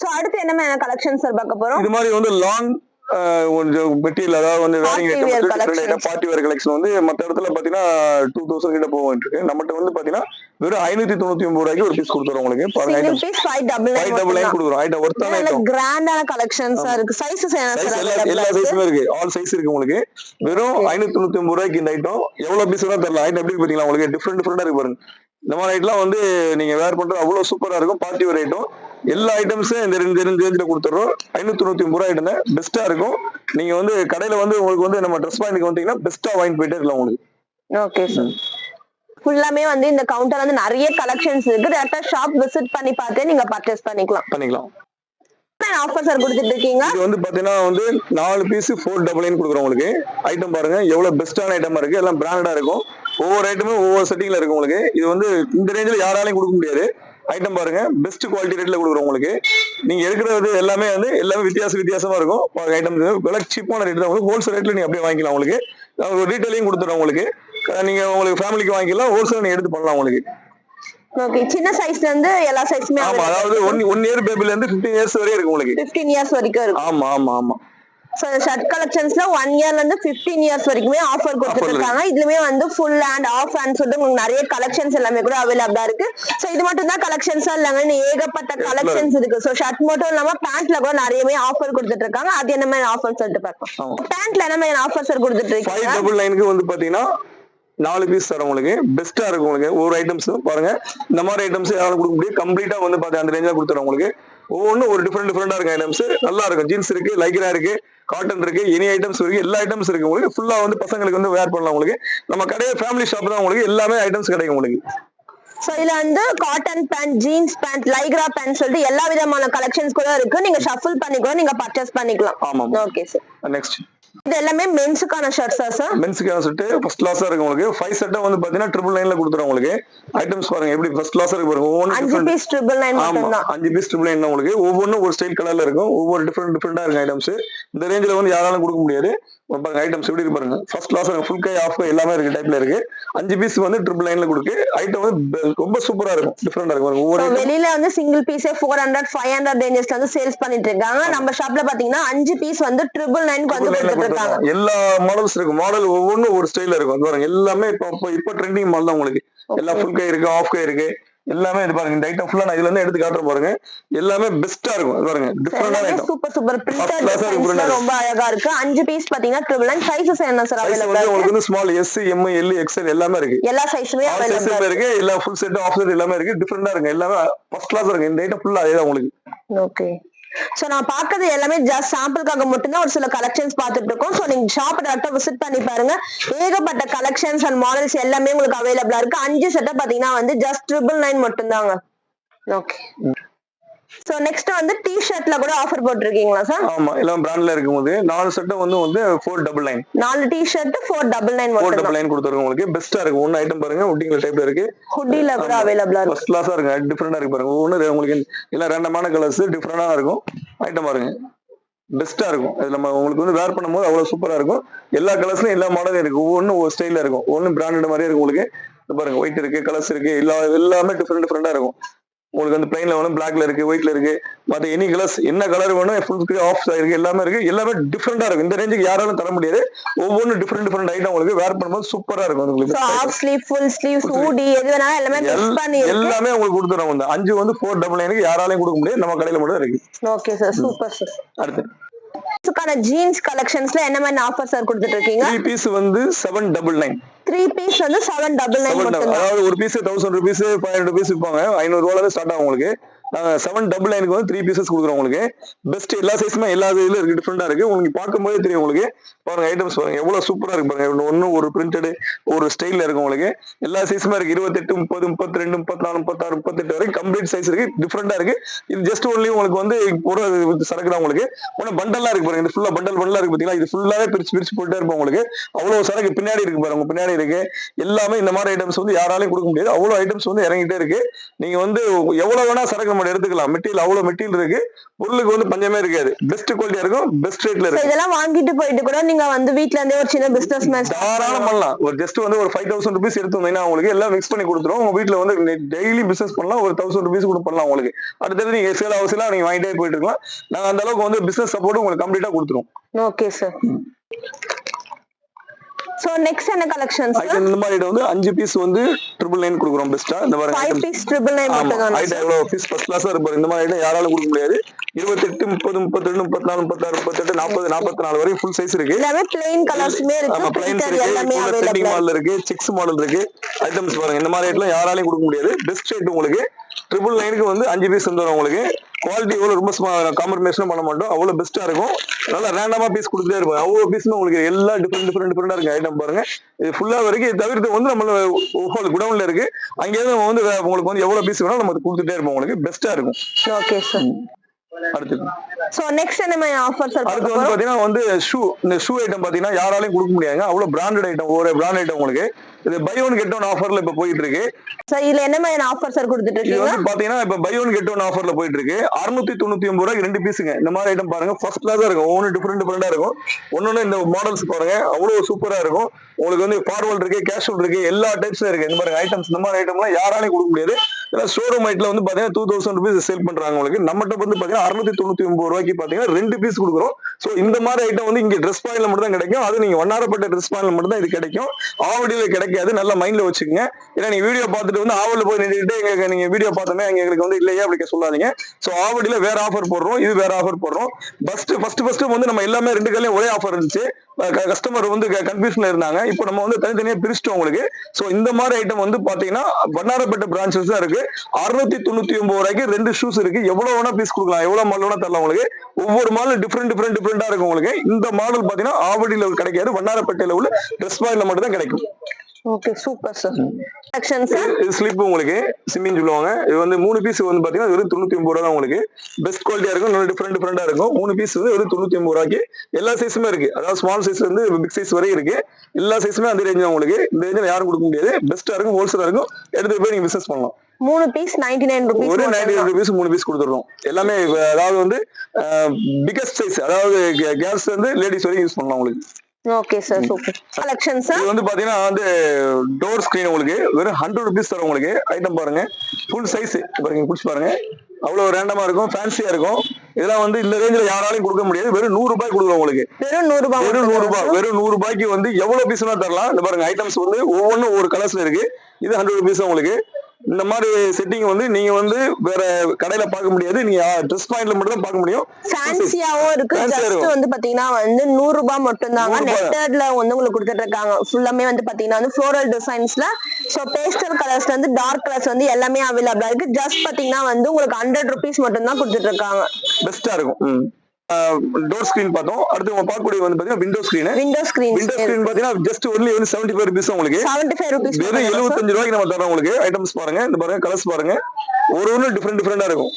S2: சோ அடுத்து என்ன கலெக்ஷன் சார் பார்க்க போறோம்?
S1: இது மாதிரி வந்து லாங் கொஞ்சம் மெட்டீரியல் அதாவது வந்து
S2: collections.
S1: பார்ட்டி வேர் கலெக்ஷன் வந்து மற்ற இடத்துல பாத்தீங்கன்னா டூ தௌசண்ட் கிட்ட போகும் இருக்கு நம்மகிட்ட வந்து பாத்தீங்கன்னா வெறும் ஐநூத்தி தொண்ணூத்தி ஒன்பது ரூபாய்க்கு ஒரு பீஸ் கொடுத்துறோம் உங்களுக்கு.
S2: ஃபைவ் டபுள்
S1: நைன் கொடுக்குறோம். ஐட்டம் ஒர்த்தான ஐட்டம்
S2: கிராண்டான கலெக்ஷன்ஸா இருக்கு. சைஸஸ்
S1: எல்லா சைஸுமே இருக்கு? ஆல் சைஸ் இருக்கு உங்களுக்கு. வெறும் ஐநூத்தி தொண்ணூத்தி ஒன்பது ரூபாய்க்கு இந்த ஐட்டம் எவ்வளவு பீஸ் தான் தெரியல ஐட்டம் எப்படி பாத்தீங்களா? உங்களுக்கு டிஃப்ரெண்ட் டிஃப்ரெண்டா இருக்கு பாருங்க. இந்த மாதிரி ஐட்டம்லாம் வந்து நீங்க வேர் பண்றது அவ்வளவு சூப்பரா இருக்கும். பார்ட்டி வேர் ஐட்டம் எல்லா ஐட்டம்ஸும் இந்த ரெண்டு ரெண்டு ரேஞ்சில் கொடுத்துறோம் ஐநூத்தி தொண்ணூத்தி ஒன்பது ரூபாய் ஐட்டம் பெஸ்ட்டா இருக்கும். நீங்க வந்து கடையில வந்து உங்களுக்கு வந்து நம்ம ட்ரெஸ் பாயிண்ட்க்கு வந்தீங்கன்னா பெஸ்ட்டா வாங்கிட்டு போயிட்டே இருக்கலாம் உங்களுக்கு.
S2: ஓகே சார் ஃபுல்லாமே வந்து இந்த கவுண்டர் வந்து நிறைய கலெக்ஷன்ஸ் இருக்கு டேரக்டா ஷாப் விசிட் பண்ணி பார்த்து நீங்க பர்ச்சேஸ் பண்ணிக்கலாம்.
S1: பண்ணிக்கலாம்.
S2: ஆஃபர் சார் கொடுத்துட்டு இருக்கீங்க?
S1: இது வந்து பாத்தீங்கன்னா வந்து நாலு பீஸ் ஃபோர் டபுள் நைன் கொடுக்குறோம் உங்களுக்கு. ஐட்டம் பாருங்க. எவ்வளவு பெஸ்ட்டான ஐட்டமா இருக்கு. எல்லாம் பிராண்டடா இருக்கும். ஒவ்வொரு ஐட்டமும் ஒவ்வொரு செட்டிங்ல இருக்கு உங்களுக்கு. இது வந்து இந்த ரேஞ்சில் யாராலையும் கொடுக்க முடியாது. ஐட்டம் பாருங்க. பெஸ்ட் குவாலிட்டி ரேட்ல கொடுக்குறோம் உங்களுக்கு. நீங்க எடுக்கிறது எல்லாமே வந்து எல்லாமே வித்தியாச வித்தியாசமா இருக்கும். ஐட்டம் விலை சீப்பான ரேட் தான். உங்களுக்கு ஹோல்சேல் ரேட்ல நீங்க அப்படியே வாங்கிக்கலாம் உங்களுக்கு. ரீட்டைலையும் கொடுத்துறோம் உங்களுக்கு. நீங்க உங்களுக்கு ஃபேமிலிக்கு வாங்கிக்கலாம். ஹோல்சேல் நீங்க எடுத்து பண்ணலாம் உங்களுக்கு.
S2: ஓகே சின்ன சைஸ்ல இருந்து எல்லா சைஸுமே
S1: ஆமா அதாவது ஒன் ஒன் இயர் பேபில இருந்து ஃபிஃப்டீன் இயர்ஸ் வரையும் இருக்கு உங்களுக்கு.
S2: பிப்டீன் இயர்ஸ் வரைக்கும் இருக்கும்.
S1: ஆமா ஆமா ஆமா.
S2: ஸோ ஷர்ட் கலெக்ஷன்ஸ்ல ஒன் இயர்ல இருந்து பிப்டீன் இயர்ஸ் வரைக்குமே ஆஃபர். இருக்காங்க இதுலயுமே வந்து ஃபுல் ஹேண்ட் ஆஃப் ஹேண்ட் சொல்லிட்டு உங்களுக்கு நிறைய கலெக்ஷன்ஸ் எல்லாமே கூட அவைலபிளா இருக்கு. ஸோ இது மட்டும் தான் கலெக்ஷன்ஸா இல்லைங்க. இன்னும் ஏகப்பட்ட கலெக்ஷன்ஸ் இருக்கு. ஸோ ஷர்ட் மட்டும் இல்லாம பேண்ட்ல கூட நிறையவே ஆஃபர் கொடுத்துட்டு இருக்காங்க அது என்ன மாதிரி ஆஃபர் சொல்லிட்டு. பார்க்கலாம். பேண்ட்ல என்ன மாதிரி ஆஃபர் சார் கொடுத்துட்டு இருக்கீங்க
S1: டபுள் நைனுக்கு வந்து பாத்தீங்கன்னா நாலு பீஸ் தரோம் உங்களுக்கு. பெஸ்டா இருக்கும் உங்களுக்கு. ஒரு ஐட்டம்ஸ் பாருங்க. இந்த மாதிரி ஐட்டம்ஸ் யாரும் கொடுக்க முடியும். கம்ப்ளீட்டா வந்து பாத்தீங்க அந்த ரேஞ்சில் கொடுத்துறோம் உங்களுக்கு. ஒவ்வொன்றும் ஒரு டிஃப்ரெண்ட் டிஃப்ரெண்டா இருக்கும் ஐட்டம்ஸ் நல்லா இருக்கும். ஜீன்ஸ் இருக்கு லைக்ரா இருக்கு. காட்டன் இருக்கு எனி ஐட்டம்ஸ் இருக்கு எல்லா ஐட்டம்ஸ் இருக்கு உங்களுக்கு. ஃபுல்லா வந்து பசங்களுக்கு வந்து வேர் பண்ணலாம் உங்களுக்கு. நம்ம கடையை ஃபேமிலி ஷாப் தான் உங்களுக்கு எல்லாமே ஐட்டம்ஸ் கிடைக்கும் உங்களுக்கு.
S2: சோ இதுல வந்து cotton pant jeans pant lycra pant சொல்லிட்டு எல்லா விதமான கலெக்ஷன்ஸ் கூட இருக்கு. நீங்க ஷஃபிள் பண்ணி கூட நீங்க பர்ச்சேஸ் பண்ணிக்கலாம்.
S1: ஆமாம்.
S2: ஓகே சார்
S1: நெக்ஸ்ட்
S2: இது எல்லாமே மென்ஸுக்கான ஷர்ட்ஸா சார்
S1: மென்ஸுக்கு செட்டு ஃபர்ஸ்ட் கிளாஸா இருக்கு உங்களுக்கு. ஃபைவ் செட்டை வந்து பாத்தீங்கன்னா ட்ரிபிள் நைன்ல கொடுத்துரும் உங்களுக்கு. ஐட்டம்ஸ் பாருங்க எப்படி ஃபர்ஸ்ட் கிளாஸா இருக்கு பாருங்க. ஒவ்வொன்று
S2: அஞ்சு. பீஸ் ட்ரிபிள் நைன்
S1: ஆமா அஞ்சு பீஸ் ட்ரிபிள் நைன் உங்களுக்கு. ஒவ்வொன்றும் ஒரு ஸ்டைல் கலர்ல இருக்கும். ஒவ்வொரு டிஃப்ரெண்ட் டிஃப்ரெண்டா இருக்கும் ஐட்டம்ஸ் இந்த ரேஞ்சில் வந்து யாராலும் கொடுக்க முடியாது. பாருங்க ஐட்டம்ஸ் எப்படி பாருங்க. ஃபர்ஸ்ட் கிளாஸ் ஃபுல் கை ஆஃப் கை எல்லாமே இருக்கு டைப்ல இருக்கு. அஞ்சு பீஸ் வந்து ட்ரிபிள் நைன்ல கொடுக்கு. ஐட்டம் வந்து ரொம்ப சூப்பரா இருக்கும். டிஃப்ரெண்டா இருக்கும். ஒவ்வொரு
S2: வெளியில வந்து சிங்கிள் பீஸே ஃபோர் ஹண்ட்ரட் ஃபைவ் ஹண்ட்ரட் ரேஞ்சஸ்ல வந்து சேல்ஸ் பண்ணிட்டு இருக்காங்க. நம்ம ஷாப்ல பாத்தீங்கன்னா அஞ்சு பீஸ் வந்து ட்ரிபிள் நைன்க்கு வந்து இருக்காங்க.
S1: எல்லா மாடல்ஸ் இருக்கு மாடல் ஒவ்வொன்றும் ஒரு ஸ்டைல்ல இருக்கும். பாருங்க எல்லாமே இப்போ இப்போ ட்ரெண்டிங் மாடல் தான் உங்களுக்கு. எல்லாம் ஃபுல் கை இருக்கு ஆஃப் கை இருக்கு. எல்லாமே இது பாருங்க இந்த ஐட்டம் ஃபுல்லா நான் இதுல இருந்து எடுத்து காட்டுறேன் பாருங்க. எல்லாமே பெஸ்டா இருக்கும் இது பாருங்க. டிஃப்ரெண்டான ஐட்டம்
S2: சூப்பர் சூப்பர் பிரிண்டட். ரொம்ப அழகா இருக்கு. அஞ்சு பீஸ் பாத்தீங்கன்னா ட்ரிபிள் நைன் சைஸஸ் என்ன சார் அவைலபிள்
S1: உங்களுக்கு வந்து small S M L XL எல்லாமே இருக்கு.
S2: எல்லா சைஸுமே
S1: ஆல் சைஸ்
S2: அவைலபிள்
S1: இருக்கு எல்லா ஃபுல் செட் ஆஃப் செட் எல்லாமே இருக்கு. டிஃப்ரெண்டா இருக்கு எல்லாமே ஃபர்ஸ்ட் கிளாஸ் இருக்கு. இந்த ஐட்டம் ஃபுல்லா அதே உங்களுக்கு.
S2: ஓகே சோ நான் பாக்குறது எல்லாமே ஜஸ்ட் சாம்பிளுக்காக மட்டும்தான். ஒரு சில கலெக்ஷன்ஸ் பார்த்துட்டு இருக்கோம் சோ நீங்க ஷாப் டேரக்டா விசிட் பண்ணி பாருங்க. ஏகப்பட்ட கலெக்ஷன்ஸ் அண்ட் மாடல்ஸ் எல்லாமே உங்களுக்கு அவைலபிளா இருக்கு. அஞ்சு செட்டை பாத்தீங்கன்னா வந்து ஜஸ்ட் ட்ரிபிள் நைன் மட்டும்தாங்க. ஓகே சோ நெக்ஸ்ட் வந்து டி ஷர்ட்ல கூட ஆஃபர் போட்டிருக்கீங்களா சார்
S1: ஆமா எல்லாம் பிராண்ட்ல இருக்கும்போது நாலு செட்டை வந்து வந்து ஃபோர் டபுள் நைன்
S2: நாலு T-shirt four double nine
S1: four double nine கொடுத்துருக்கோம் உங்களுக்கு பெஸ்டா இருக்கு. ஒன்னு ஐட்டம் பாருங்க ஒட்டிங்கள டைப்ல இருக்கு.
S2: ஹுட்டில கூட அவைலபிளா இருக்கு.
S1: ஃபர்ஸ்ட் கிளாஸா இருக்கு டிஃப்ரெண்டா இருக்கு பாருங்க. ஒவ்வொன்று உங்களுக்கு எல்லாம் ரேண்டமான கலர்ஸ் டிஃப்ரெண்டா இருக்கும். ஐட்டம் பாருங்க. பெஸ்டா இருக்கும். இது நம்ம உங்களுக்கு வந்து வேர் பண்ணும்போது அவ்வளவு சூப்பரா இருக்கும். எல்லா கலர்ஸ்லயும் எல்லா மாடலும் இருக்கு. ஒவ்வொன்றும் ஒரு ஸ்டைல இருக்கும். ஒவ்வொன்றும் பிராண்டட் மாதிரியே இருக்கும் உங்களுக்கு. பாருங்க ஒயிட் இருக்கு கலர்ஸ் இருக்கு எல்லா எல்லாமே டிஃப்ரெண்ட் டிஃப்ரெண்டா இருக்கும். உங்களுக்கு வந்து பிளைன்ல வேணும் பிளாக்ல இருக்கு ஒயிட்ல இருக்கு. மத்த எனி கலர்ஸ் என்ன கலர் வேணும் ஃபுல் ஆஃப் இருக்கு எல்லாமே இருக்கு. எல்லாமே டிஃப்ரெண்டா இருக்கும். இந்த ரேஞ்சுக்கு யாராலும் தர முடியாது. ஒவ்வொன்றும் டிஃப்ரெண்ட் டிஃப்ரெண்ட் ஐட்டம் உங்களுக்கு வேர் பண்ணும்போது சூப்பரா இருக்கும் உங்களுக்கு.
S2: Half sleeve full sleeve hoodie எது வேணாலும் எல்லாமே மிக்ஸ் பண்ணி
S1: எல்லாமே உங்களுக்கு கொடுத்துறோம் வந்து அஞ்சு வந்து ஃபோர் டபுள் நைனுக்கு யாராலையும் கொடுக்க முடியாது. நம்ம கடையில மட்டும் இருக்கு.
S2: ஓகே சார் சூப்பர் சார்
S1: அடுத்து.
S2: க்கான ஜீன்ஸ் கலெக்ஷன்ஸ்ல என்ன மாதிரி ஆஃபர் சார் கொடுத்துட்டு இருக்கீங்க
S1: த்ரீ பீஸ் வந்து seven double nine
S2: three piece வந்து செவன் டபுள் நைன்
S1: அதாவது ஒரு piece thousand rupees five hundred rupees விற்பாங்க ஐநூறு இருந்து ஸ்டார்ட் ஆகும் உங்களுக்கு. செவன் டபுள் நைனுக்கு வந்து த்ரீ பீசஸ் கொடுக்குறோம் உங்களுக்கு. பெஸ்ட் எல்லா சைஸுமே எல்லா இதுல இருக்கு டிஃப்ரெண்டா இருக்கு. உங்களுக்கு பார்க்கும்போதே தெரியும் உங்களுக்கு. பாருங்க ஐட்டம்ஸ் பாருங்க எவ்வளவு சூப்பரா இருக்கு பாருங்க. ஒன்னு ஒரு பிரிண்டட் ஒரு ஸ்டைல்ல இருக்கும் உங்களுக்கு. எல்லா சைஸுமே இருக்கு. இருபத்தெட்டு முப்பது முப்பத்தி ரெண்டு முப்பத்தி நாலு முப்பத்தாறு முப்பத்தெட்டு வரைக்கும் கம்ப்ளீட் சைஸ் இருக்கு. டிஃப்ரெண்டா இருக்கு. இது ஜஸ்ட் ஒன்லி உங்களுக்கு வந்து ஒரு சரக்கு தான் உங்களுக்கு. ஒன்னு பண்டலா இருக்கு பாருங்க. இது ஃபுல்லா பண்டல் பண்டலா இருக்கு பாத்தீங்களா? இது ஃபுல்லாவே பிரிச்சு பிரிச்சு போயிட்டே இருப்போம் உங்களுக்கு. அவ்வளவு சரக்கு பின்னாடி இருக்கு பாருங்க. பின்னாடி இருக்கு. எல்லாமே இந்த மாதிரி ஐட்டம்ஸ் வந்து யாராலையும் கொடுக்க முடியாது. அவ்வளவு ஐட்டம்ஸ் வந்து இறங்கிட்டே இருக்கு. நீங்க வந்து எவ்வளவு வேணா சரக்கு நம்ம எடுத்துக்கலாம். மெட்டீரியல் அவ்வளவு மெட்டீரியல் இருக்கு. பொருளுக்கு வந்து பஞ்சமே இருக்காது. பெஸ்ட் குவாலிட்டியா இருக்கும். பெஸ்ட் ரேட்ல இருக்கு
S2: இதெல்லாம் வாங்கிட்டு போயிட்டு கூட நீங்க வந்து வீட்ல இருந்தே ஒரு சின்ன பிசினஸ் மேன்
S1: தாராளம் பண்ணலாம். ஒரு ஜஸ்ட் வந்து ஒரு ஃபைவ் தௌசண்ட் ருபீஸ் எடுத்து வந்தீங்கன்னா உங்களுக்கு எல்லாம் மிக்ஸ் பண்ணி கொடுத்துரும். உங்க வீட்ல வந்து டெய்லி பிசினஸ் பண்ணலாம். ஒரு தௌசண்ட் ருபீஸ் கூட பண்ணலாம் உங்களுக்கு. அடுத்தது நீங்க சேல் அவசியம் நீங்க வாங்கிட்டே போயிட்டு இருக்கலாம். நாங்க அந்த அளவுக்கு வந்து பிசினஸ் சப்போர்ட் உங்களுக்கு கம்ப்ளீட்டா கொடுத்துரும்.
S2: ஓகே சார் சோ நெக்ஸ்ட் என்ன கலெக்ஷன்ஸ்
S1: ஐட்டம் இந்த மாதிரி வந்து அஞ்சு பீஸ் வந்து ட்ரிபிள் நைன் கொடுக்குறோம் பெஸ்ட்டா இந்த மாதிரி
S2: ஃபைவ். பீஸ் ட்ரிபிள் நைன்
S1: ஆமா
S2: மட்டும்
S1: ஐட்டம் எவ்வளவு? பீஸ் ஃபர்ஸ்ட் கிளாஸா இருப்பாரு இந்த மாதிரி ஐட்டம் யாராலும் கொடுக்க முடியாது. இருபத்தெட்டு முப்பது முப்பத்தி ரெண்டு முப்பத்தி நாலு முப்பத்தாறு முப்பத்தெட்டு நாற்பது நாற்பத்தி நாலு வரைக்கும் ஃபுல் சைஸ் இருக்கு.
S2: எல்லாமே பிளெயின் கலர்ஸ்மே
S1: ஆமா
S2: இருக்கு.
S1: பிளைன்ஸ்
S2: printed
S1: இருக்கு.
S2: எல்லாமே அவைலபிள்
S1: மாடல் இருக்கு. சிக்ஸ் மாடல் இருக்கு. ஐட்டம்ஸ் பாருங்க. இந்த மாதிரி ஐட்டம் யாராலையும் கொடுக்க முடியாது. பெஸ்ட் ரேட் உங்களுக்கு ட்ரிபிள் நைனுக்கு வந்து அஞ்சு பீஸ் வந்துடும் உங்களுக்கு. குவாலிட்டி எவ்வளவு ரொம்ப காம்ப்ரமைஸும் பண்ண மாட்டோம். அவ்வளவு பெஸ்ட்டா இருக்கும். நல்லா ரேண்டமா பீஸ் கொடுத்துட்டே இருப்போம். அவ்வளவு பீஸ்மே உங்களுக்கு எல்லா டிஃப்ரெண்ட் டிஃப்ரெண்ட் டிஃப்ரெண்டா இருக்கு ஐட்டம் பாருங்க. இது ஃபுல்லா வரைக்கும் இது தவிர்த்து வந்து நம்ம ஹோல் குடவுன்ல இருக்கு. அங்கேயிருந்து நம்ம வந்து உங்களுக்கு வந்து எவ்வளவு பீஸ் வேணாலும் நம்ம கொடுத்துட்டே இருப்போம் உங்களுக்கு. பெஸ்ட்டா இருக்கும்.
S2: ஓகே சார் நெக்ஸ்ட் என்ன ஆஃபர்
S1: அடுத்து வந்து பாத்தீங்கன்னா வந்து ஷூ இந்த ஷூ ஐட்டம் பாத்தீங்கன்னா யாராலையும் கொடுக்க முடியாதுங்க. அவ்வளவு பிராண்டட் ஐட்டம் ஒரு பிராண்ட் ஐட்டம் உங்களுக்கு. இது பை ஒன் கெட் ஒன் ஆஃபர்ல இப்ப போயிட்டு இருக்கு
S2: சார் இதுல என்ன மாதிரி ஆஃபர் சார் கொடுத்துட்டு
S1: இது வந்து பாத்தீங்கன்னா இப்ப பை ஒன் கெட் ஒன் ஆஃபர்ல போயிட்டு இருக்கு அறுநூத்தி தொண்ணூத்தி ஒன்பது ரூபாய்க்கு ரெண்டு பீஸுங்க இந்த மாதிரி ஐட்டம் பாருங்க. ஃபர்ஸ்ட் கிளாஸா இருக்கும். ஒவ்வொன்று டிஃப்ரெண்ட் டிஃப்ரெண்டா இருக்கும். ஒன்னொன்னு இந்த மாடல்ஸ் பாருங்க. அவ்வளவு சூப்பரா இருக்கும். உங்களுக்கு வந்து ஃபார்வல் இருக்கு கேஷுவல் இருக்கு எல்லா டைப்ஸ்ல இருக்கு. இந்த மாதிரி ஐட்டம்ஸ் இந்த மாதிரி ஐட்டம்லாம் யாராலையும் கொடுக்க முடியாது. ஏன்னா ஷோரூம் ஐட்ல வந்து பாத்தீங்கன்னா டூ தௌசண்ட் ருபீஸ் சேல் பண்றாங்க உங்களுக்கு. நம்மகிட்ட வந்து பாத்தீங்கன்னா அறுநூத்தி தொண்ணூத்தி ஒன்பது ரூபாய்க்கு பாத்தீங்கன்னா ரெண்டு பீஸ் கொடுக்குறோம். சோ இந்த மாதிரி ஐட்டம் வந்து இங்க ட்ரெஸ் பாயிண்ட்ல மட்டும் தான் கிடைக்கும். அது நீங்க வண்ணாரப்பட்ட ட்ரெஸ் பாயிண்ட்ல மட்டும் தான் இது கிடைக்கும். ஆவடியில கிடைக்கும் கிடைக்காது நல்ல மைண்ட்ல வச்சுக்கோங்க. ஏன்னா நீங்க வீடியோ பார்த்துட்டு வந்து ஆவலில் போய் நின்றுட்டு எங்க நீங்க வீடியோ பார்த்தோமே எங்களுக்கு வந்து இல்லையே அப்படி சொல்லாதீங்க. ஸோ ஆவடியில வேற ஆஃபர் போடுறோம் இது வேற ஆஃபர் போடுறோம். ஃபர்ஸ்ட் ஃபர்ஸ்ட் ஃபர்ஸ்ட் வந்து நம்ம எல்லாமே ரெண்டு கல்லையும் ஒரே ஆஃபர் இருந்துச்சு. கஸ்டமர் வந்து கன்ஃபியூஷன்ல இருந்தாங்க. இப்போ நம்ம வந்து தனித்தனியா பிரிச்சிட்டோம் உங்களுக்கு. ஸோ இந்த மாதிரி ஐட்டம் வந்து பாத்தீங்கன்னா வண்ணாரப்பேட்டை பிரான்ச்சஸ் தான் இருக்கு. அறுநூத்தி தொண்ணூத்தி ஒன்பது ரூபாய்க்கு ரெண்டு ஷூஸ் இருக்கு. எவ்வளவு வேணா பீஸ் கொடுக்கலாம். எவ்வளவு மாடல் வேணா தரலாம் உங்களுக்கு. ஒவ்வொரு மாடல் டிஃப்ரெண்ட் டிஃப்ரெண்ட் டிஃப்ரெண்டா இருக்கும் உங்களுக்கு. இந்த மாடல் பாத்தீங்கன்னா ஆவடியில் கிடைக்காது. வண்ணாரப்பேட்டையில உள்ள ட்ரெஸ் பாயில் மட்டும் தான் கிடைக்கும்.
S2: Okay super sir section sir
S1: இது ஸ்லிப் உங்களுக்கு சிம்மின்னு சொல்லுவாங்க. இது வந்து மூணு பீஸ் வந்து பாத்தீங்கன்னா வெறும் தொண்ணூத்தி ஒன்பது ரூபா தான் உங்களுக்கு. பெஸ்ட் குவாலிட்டியா இருக்கும் நல்ல டிஃப்ரெண்ட் டிஃப்ரெண்டா இருக்கும். மூணு பீஸ் வந்து வெறும் தொண்ணூத்தி ஒன்பது ரூபாய்க்கு. எல்லா சைஸுமே இருக்கு. அதாவது ஸ்மால் சைஸ்ல இருந்து பிக் சைஸ் வரை இருக்கு. எல்லா சைஸுமே அந்த ரேஞ்ச் உங்களுக்கு. இந்த ரேஞ்சில் யாரும் கொடுக்க முடியாது. பெஸ்ட்டா இருக்கும் ஹோல்சேலா இருக்கும். எடுத்து போய் நீங்க பிசினஸ் பண்ணலாம்.
S2: மூணு பீஸ் நைன்டி நைன்
S1: ஒரு நைன்டி
S2: ருபீஸ்
S1: ருபீஸ் மூணு பீஸ் கொடுத்துருவோம் எல்லாமே அதாவது வந்து பிகஸ்ட் சைஸ் அதாவது கேர்ள்ஸ் வந்து லேடிஸ் வரைக்கும் யூஸ் பண்ணலாம் உங்களுக்கு.
S2: Okay sir super collection sir
S1: இது வந்து பாத்தீங்கன்னா வந்து டோர் ஸ்கிரீன் உங்களுக்கு வெறும் ஹண்ட்ரட் ருபீஸ் தரும் உங்களுக்கு. ஐட்டம் பாருங்க. ஃபுல் சைஸ் பாருங்க பிடிச்சி பாருங்க. அவ்வளவு ரேண்டமா இருக்கும் ஃபேன்சியா இருக்கும். இதெல்லாம் வந்து இந்த ரேஞ்சில் யாராலையும் கொடுக்க முடியாது. வெறும் நூறு ரூபாய் கொடுக்குறோம் உங்களுக்கு.
S2: வெறும் நூறு ரூபாய்
S1: வெறும் நூறு ரூபாய் வெறும் நூறு ரூபாய்க்கு வந்து எவ்வளவு பீஸ் தரலாம். இந்த பாருங்க ஐட்டம்ஸ் வந்து ஒவ்வொன்றும் ஒவ்வொரு கலர்ஸ்ல இருக்கு. இது ஹண்ட்ரட் ருபீஸ் உங்களுக்கு. இந்த மாதிரி செட்டிங் வந்து நீங்க வந்து வேற கடையில பார்க்க முடியாது. நீங்க ட்ரெஸ் பாயிண்ட்ல மட்டும் தான் பார்க்க முடியும்.
S2: ஃபேன்சியாவும் இருக்கு. ஜஸ்ட். வந்து பாத்தீங்கன்னா வந்து நூறு ரூபாய் மட்டும் தாங்க
S1: 100 ரூபாய்.
S2: நெட்டட்ல வந்து உங்களுக்கு கொடுத்துட்டு இருக்காங்க ஃபுல்லாமே வந்து பாத்தீங்கன்னா வந்து ஃப்ளோரல் டிசைன்ஸ்ல சோ பேஸ்டல் கலர்ஸ்ல இருந்து டார்க் கலர்ஸ் வந்து எல்லாமே அவைலபிளா இருக்கு. ஜஸ்ட் பாத்தீங்கன்னா வந்து உங்களுக்கு ஹண்ட்ரட் ருபீஸ் மட்டும் தான் கொடுத்துட்டு இருக்காங்க
S1: பெஸ்டா இருக்கும் டோர் ஸ்கிரீன் பார்த்தோம். அடுத்து உங்க பார்க்கக்கூடிய வந்து பாத்தீங்கன்னா window screen
S2: window screen
S1: window screen பாத்தீங்கன்னா ஜஸ்ட் ஒன்லி வந்து செவன்டி ஃபைவ் ருபீஸ் உங்களுக்கு.
S2: செவன்டி ஃபைவ் ருபீஸ்
S1: வெறும் எழுபத்தஞ்சு ரூபாய்க்கு நம்ம தரோம் உங்களுக்கு. ஐட்டம்ஸ் பாருங்க. இந்த பாருங்க கலர்ஸ் பாருங்க. ஒரு ஒன்று டிஃப்ரெண்ட் டிஃப்ரெண்டா இருக்கும்.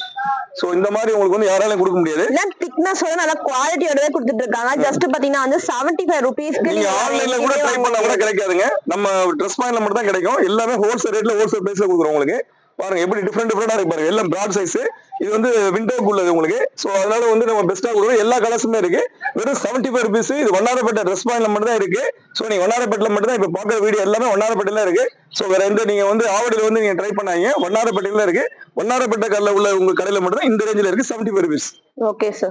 S1: சோ இந்த மாதிரி உங்களுக்கு வந்து யாராலையும் கொடுக்க முடியாது.
S2: திக்னஸ் வந்து நல்ல குவாலிட்டியோடவே கொடுத்துட்டு இருக்காங்க. ஜஸ்ட் பாத்தீங்கன்னா வந்து செவன்டி ஃபைவ் ருபீஸ்க்கு
S1: நீங்க ஆன்லைன்ல கூட ட்ரை பண்ணா கூட கிடைக்காதுங்க. நம்ம ட்ரெஸ் பாயிண்ட்ல மட்டும் தான் கிடைக்கும். எல்லாமே ஹோல்சேல் ரேட்ல ஹோல்சேல் பிரைஸ்ல கொடுக்குறோம் உங்களுக்கு. பாருங்க எப்படி டிஃப்ரெண்ட் டிஃப்ரெண்டா இருக்கு பாருங்க. எல்லாம் பிராட் சைஸ் இது வந்து விண்டோக்கு உள்ளது உங்களுக்கு. சோ அதனால வந்து நம்ம பெஸ்டா கொடுக்குறோம் எல்லா கலர்ஸுமே இருக்கு. வெறும் செவன்டி ஃபைவ் ருபீஸ் இது ஒன்னாரப்பட்ட ட்ரெஸ் பாயிண்ட்ல மட்டும் தான் இருக்கு. சோ நீங்க ஒன்னாரப்பட்டில மட்டும் தான் இப்ப பாக்குற வீடியோ எல்லாமே ஒன்னாரப்பட்டில இருக்கு. சோ வேற எந்த நீங்க வந்து ஆவடியில வந்து நீங்க ட்ரை பண்ணாங்க ஒன்னாரப்பட்டில இருக்கு. ஒன்னாரப்பட்ட கல்ல உள்ள உங்க கடையில மட்டும் தான் இந்த ரேஞ்சில் இருக்கு seventy five rupees
S2: okay sir